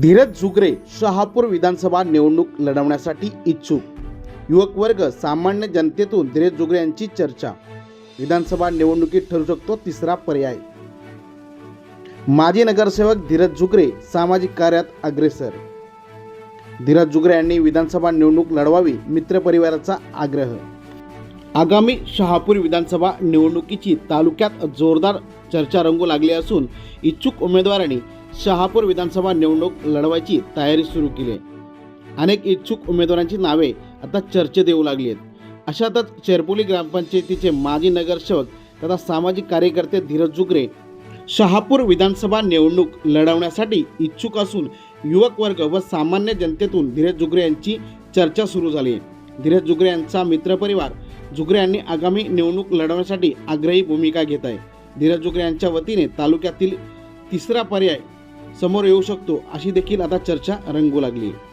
धीरज झुगरे शहापूर विधानसभा निवडणूक लढवण्यासाठी इच्छुक. युवक वर्ग सामान्य जनतेतून धीरज झुगरे यांची चर्चा. विधानसभा निवडणुकीत ठरू शकतो तिसरा पर्याय. माजी नगरसेवक धीरज झुगरे सामाजिक कार्यात अग्रेसर. धीरज झुगरे यांनी विधानसभा निवडणूक लढवावी मित्रपरिवाराचा आग्रह. आगामी शहापूर विधानसभा निवडणुकीची तालुक्यात जोरदार चर्चा रंगू लागली असून इच्छुक उमेदवारांनी शहापूर विधानसभा निवडणूक लढवायची तयारी सुरू केली आहे. अनेक इच्छुक उमेदवारांची नावे आता चर्चेत येऊ लागली आहेत. अशातच चेरपोली ग्रामपंचायतीचे माजी नगरसेवक तथा सामाजिक कार्यकर्ते धीरज जुगरे शहापूर विधानसभा निवडणूक लढवण्यासाठी इच्छुक असून युवक वर्ग व सामान्य जनतेतून धीरज जुगरे यांची चर्चा सुरू झाली आहे. धीरज जुगरे यांचा मित्रपरिवार जुगरे यांनी आगामी निवडणूक लढवण्यासाठी आग्रही भूमिका घेत आहे. धीरज जुगरे यांच्या वतीने तालुक्यातील तिसरा पर्याय समोर येऊ शकतो. अशी देखील आता चर्चा रंगू लागली. आहे